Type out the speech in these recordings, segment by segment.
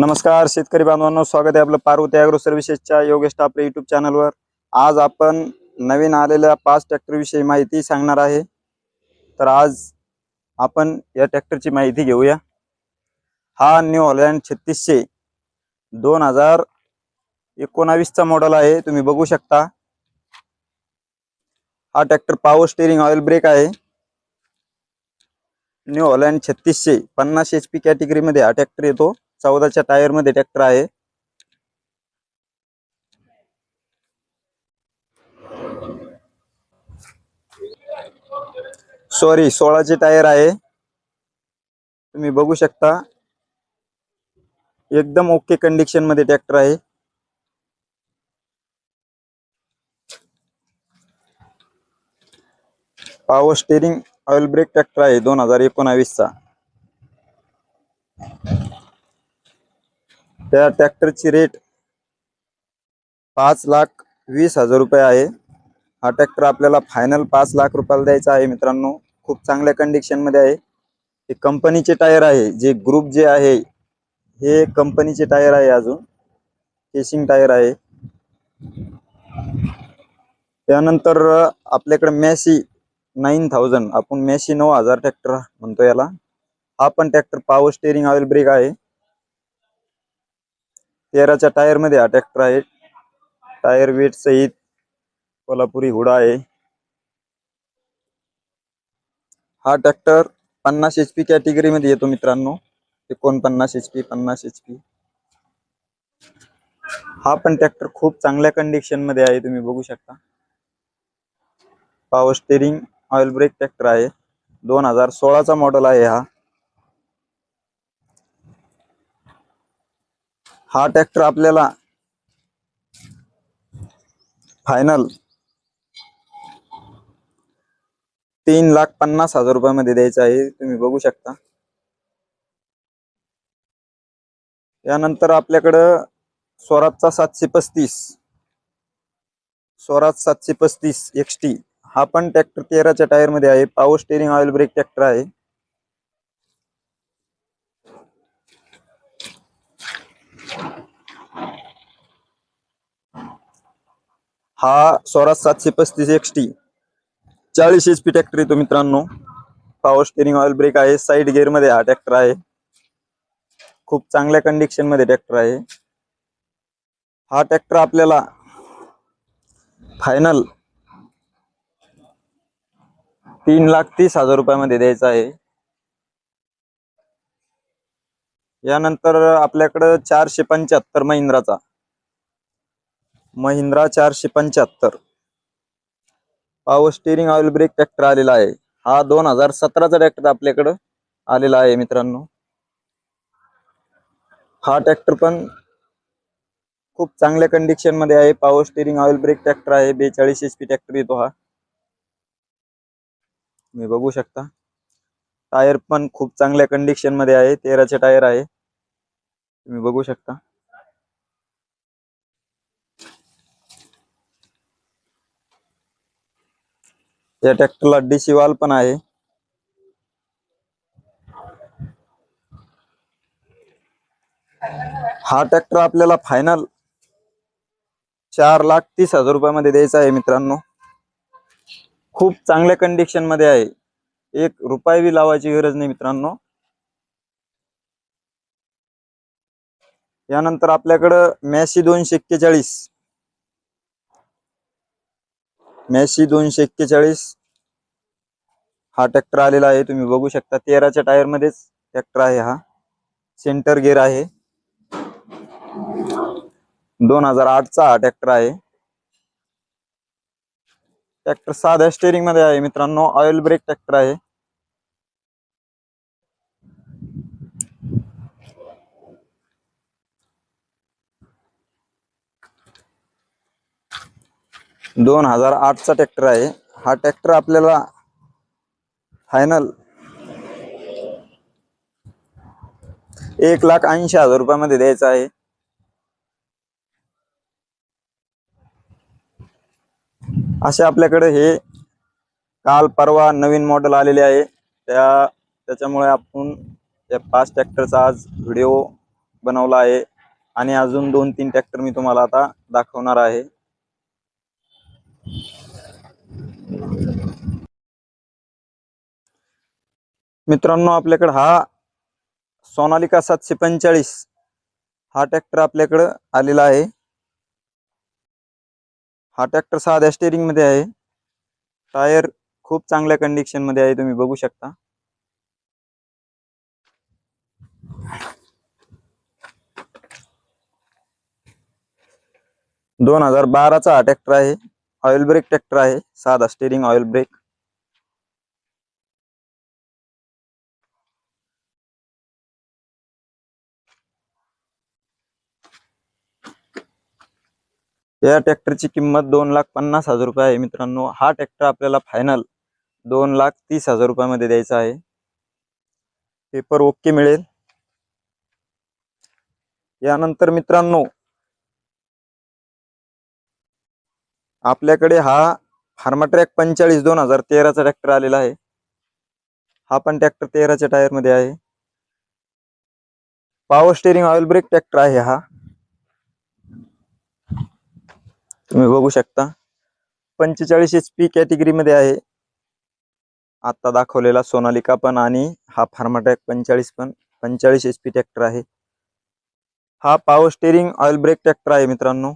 नमस्कार शेतकरी बांधवांनो स्वागत आहे आपलं पार्वती अॅग्रो सर्व्हिसेसच्या योगेश टापरे युट्यूब चॅनलवर आज आपण नवीन आलेल्या पाच ट्रॅक्टरविषयी माहिती सांगणार आहे. तर आज आपण या ट्रॅक्टरची माहिती घेऊया. हा न्यू हॉलँड छत्तीसशे दोन हजार एकोणावीसचा मॉडेल आहे तुम्ही बघू शकता. हा tractor power steering oil brake आहे. न्यू हॉलँड छत्तीसशे पन्नास एच पी कॅटेगरीमध्ये हा ट्रॅक्टर येतो. चौदाच्या टायरमध्ये ट्रॅक्टर आहे. सॉरी सोळाचे टायर आहे. तुम्ही बघू शकता. एकदम ओके कंडिशनमध्ये ट्रॅक्टर आहे. Power steering oil brake tractor आहे दोन हजार एकोणावीसचा. त्या ट्रॅक्टरची रेट पाच लाख वीस हजार रुपये आहे. हा ट्रॅक्टर आपल्याला फायनल पाच लाख रुपयाला द्यायचा आहे मित्रांनो. खूप चांगल्या कंडिशनमध्ये आहे. हे कंपनीचे टायर आहे. जे ग्रुप जे आहे हे कंपनीचे टायर आहे अजून. केसिंग टायर आहे. त्यानंतर आपल्याकडे मॅसी नाईन थाउजंड आपण मॅसी नऊ हजार ट्रॅक्टर म्हणतो याला. हा पण tractor power steering oil brake आहे. तेराच्या टायरमध्ये हा ट्रॅक्टर आहे. टायर वेट सहित कोल्हापुरी हुडा आहे. हा ट्रॅक्टर पन्नास एच पी कॅटेगरी मध्ये येतो मित्रांनो. एकोणपन्नास एच पी पन्नास एच पी हा पण ट्रॅक्टर खूप चांगल्या कंडिशनमध्ये आहे तुम्ही बघू शकता. Power steering oil brake tractor आहे. दोन हजार सोळाचा मॉडेल आहे हा. हा ट्रॅक्टर आपल्याला फायनल तीन लाख पन्नास हजार रुपयामध्ये द्यायचा आहे. तुम्ही बघू शकता. यानंतर आपल्याकडं स्वराजचा सातशे पस्तीस स्वराज सातशे पस्तीस एक्स टी हा पण ट्रॅक्टर तेराच्या टायरमध्ये आहे. Power steering oil brake tractor आहे. हा स्वराज सातशे पस्तीस एक्स टी चाळीस एच पी ट्रॅक्टर येतो मित्रांनो. पॉवर स्टेरिंग ऑइल ब्रेक आहे. साईड गेअरमध्ये हा ट्रॅक्टर आहे. खूप चांगल्या कंडिशनमध्ये ट्रॅक्टर आहे. हा ट्रॅक्टर आपल्याला फायनल तीन लाख तीस हजार रुपयामध्ये द्यायचा आहे. यानंतर आपल्याकडं चारशे पंच्याहत्तर महिंद्राचा. महिंद्रा चारशे पंच्याहत्तर. Power steering oil brake tractor आलेला आहे. हा दोन हजार सतराचा ट्रॅक्टर आपल्याकडं आलेला आहे मित्रांनो. हा ट्रॅक्टर पण खूप चांगल्या कंडिशनमध्ये आहे. Power steering oil brake tractor आहे. बेचाळीस एच पी ट्रॅक्टर येतो हा. तुम्ही बघू शकता. टायर पण खूप चांगल्या कंडिशनमध्ये आहे. तेराचे टायर आहे. तुम्ही बघू शकता. या ट्रॅक्टरला डीसी वाल पण आहे. हा ट्रॅक्टर आपल्याला फायनल चार लाख तीस हजार रुपयामध्ये द्यायचा आहे मित्रांनो. खूप चांगल्या कंडिशनमध्ये आहे. एक रुपये बी लावायची गरज नाही मित्रांनो. यानंतर आपल्याकडं मॅसी दोनशे एक्केचाळीस. मॅसी दोनशे एक्केचाळीस. हा ट्रॅक्टर आलेला आहे तुम्ही बघू शकता. तेराच्या टायर मध्येच ट्रॅक्टर आहे हा. सेंटर गेअर आहे. दोन हजार आठचा हा ट्रॅक्टर आहे. ट्रॅक्टर साध्या स्टेरिंगमध्ये आहे मित्रांनो. ऑइल ब्रेक ट्रॅक्टर आहे. दोन हजार आठचा ट्रॅक्टर आहे. हा ट्रॅक्टर आपल्याला फायनल एक लाख ऐंशी हजार रुपयामध्ये द्यायचा आहे. असे आपल्याकडे हे काल परवा नवीन मॉडेल आलेले आहे. त्या त्याच्यामुळे आपण या पाच ट्रॅक्टरचा आज व्हिडिओ बनवला आहे. आणि अजून दोन तीन ट्रॅक्टर मी तुम्हाला आता दाखवणार आहे. मित्रांनो आपल्याकडं हा सोनालिका सातशे पंचेचाळीस हा ट्रॅक्टर आपल्याकडं आलेला आहे. हा ट्रॅक्टर साध्या स्टेरिंगमध्ये आहे. टायर खूप चांगल्या कंडिशनमध्ये आहे तुम्ही बघू शकता. दोन हजार बाराचा हा ट्रॅक्टर आहे. ऑइल ब्रेक ट्रॅक्टर आहे साधा स्टेरिंग ऑइल ब्रेक या ट्रॅक्टरची किंमत दोन लाख पन्नास हजार रुपये आहे मित्रांनो. हा ट्रॅक्टर आपल्याला फायनल दोन लाख तीस हजार रुपयामध्ये द्यायचा आहे. पेपर ओके मिळेल. यानंतर मित्रांनो आपल्याकडे हा फार्माट्रॅक पंचेचाळीस दोन हजार तेराचा ट्रॅक्टर आलेला आहे. हा पण ट्रॅक्टर तेराच्या टायरमध्ये आहे. Power steering oil brake tractor आहे हा. तुम्ही बघू शकता. पंचेचाळीस एच पी कॅटेगरी मध्ये आहे. आता दाखवलेला सोनालिका पण आणि हा फार्माट्रॅक पंचेचाळीस पण पंचेचाळीस एच पी ट्रॅक्टर आहे. हा power steering oil brake tractor आहे मित्रांनो.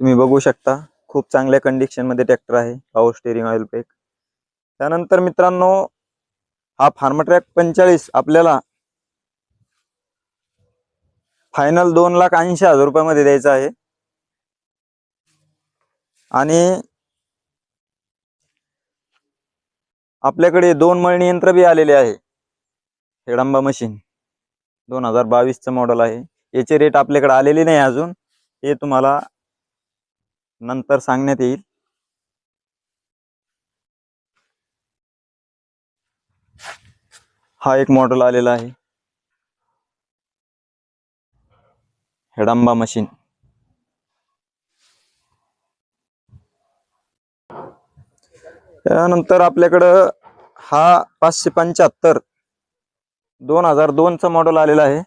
तुम्ही बघू शकता खूप चांगल्या कंडिशनमध्ये ट्रॅक्टर आहे पावर स्टेरिंग ऑइल ब्रेक त्यानंतर मित्रांनो हा फार्मट्रॅक पंचेचाळीस आपल्याला फायनल दोन लाख ऐंशी हजार रुपयामध्ये द्यायचा आहे. आणि आपल्याकडे दोन मळणी यंत्र बी आलेले आहे. हेडंबा मशीन दोन हजार बावीसचं मॉडेल आहे. याचे रेट आपल्याकडे आलेले नाही अजून. हे तुम्हाला नंतर सांगण्यात येईल. हा एक मॉडेल आलेला आहे. हेडांबा मशीन त्यानंतर आपल्याकडं हा पाचशे पंच्याहत्तर दोन हजार दोनचा मॉडेल आलेला आहे.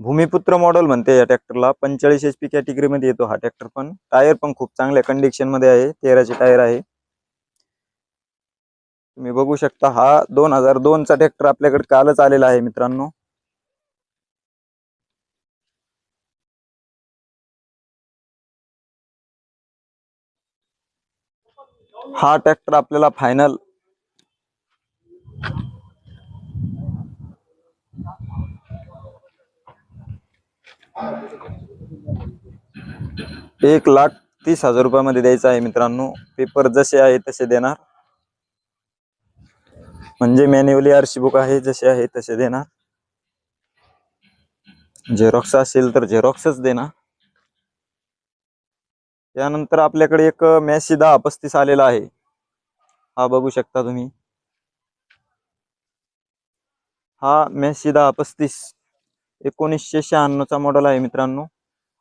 भूमिपुत्र मॉडेल म्हणते या ट्रॅक्टरला पंचेचाळीस एच पी कॅटेगरीमध्ये येतो हा ट्रॅक्टर पण. टायर पण खूप चांगल्या कंडिशनमध्ये आहे. तेराचे टायर आहे. तुम्ही बघू शकता हा दोन हजार दोनचा ट्रॅक्टर आपल्याकडे कालच आलेला आहे मित्रांनो. हा ट्रॅक्टर आपल्याला फायनल एक लाख तीस हजार रुपयामध्ये द्यायचा आहे मित्रांनो. पेपर जसे आहे तसे देणार. म्हणजे मॅन्युअली आरशी बुक आहे जसे आहे तसे देणार. झेरॉक्स असेल तर झेरॉक्सच देणार. त्यानंतर आपल्याकडे एक मॅसी दहा पस्तीस आलेला आहे. हा बघू शकता तुम्ही. हा मॅसी दहा पस्तीस. एकोणीसशे शहाण्णवचा मॉडेल आहे मित्रांनो.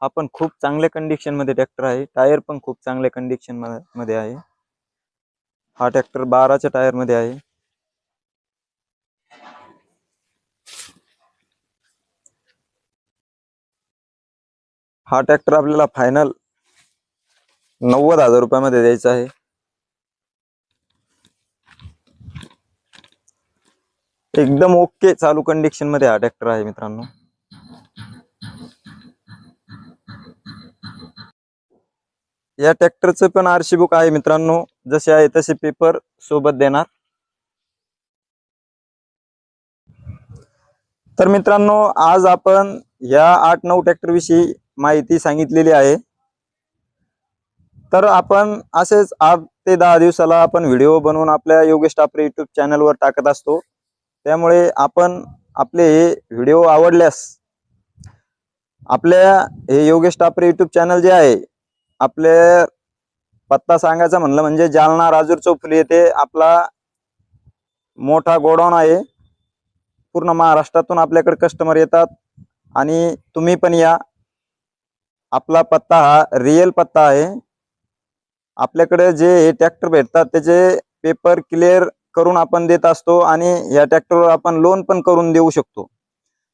हा पण खूप चांगल्या कंडिशनमध्ये ट्रॅक्टर आहे. टायर पण खूप चांगल्या कंडिशनमध्ये आहे. हा ट्रॅक्टर बाराच्या टायरमध्ये आहे. हा ट्रॅक्टर आपल्याला फायनल नव्वद हजार रुपयामध्ये द्यायचा आहे. एकदम ओके चालू कंडिशनमध्ये हा ट्रॅक्टर आहे मित्रांनो. या ट्रॅक्टरचं पण आरशी बुक आहे मित्रांनो. जसे आहे तसे पेपर सोबत देणार. तर मित्रांनो आज आपण या आठ नऊ ट्रॅक्टर विषयी माहिती सांगितलेली आहे. तर आपण असेच आठ ते दहा दिवसाला आपण व्हिडिओ बनवून आपल्या योगेश टापरे युट्यूब चॅनलवर टाकत असतो. त्यामुळे आपण आपले हे व्हिडिओ आवडल्यास आपल्या हे योगेश टापरे युट्यूब चॅनल जे आहे आपले पत्ता सांगायचा म्हणलं म्हणजे जालना राजूर चौफुली येथे आपला मोठा गोडाऊन आहे. पूर्ण महाराष्ट्रातून आपल्याकडे कस्टमर येतात आणि तुम्ही पण या. आपला पत्ता हा रिअल पत्ता आहे. आपल्याकडे जे हे ट्रॅक्टर भेटतात त्याचे पेपर क्लिअर करून आपण देत असतो आणि या ट्रॅक्टरवर आपण लोन पण करून देऊ शकतो.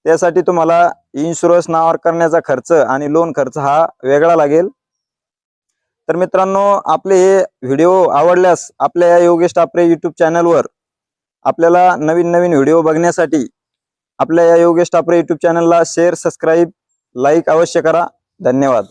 त्यासाठी तुम्हाला इन्शुरन्स नावावर करण्याचा खर्च आणि लोन खर्च हा वेगळा लागेल. तर मित्रांनो आपले हे व्हिडिओ आवडल्यास आपल्या या योगेश टापरे यूट्यूब चॅनलवर आपल्याला नवीन नवीन व्हिडिओ बघण्यासाठी आपल्या या योगेश टापरे यूट्यूब चॅनलला शेअर सबस्क्राईब लाईक अवश्य करा. धन्यवाद.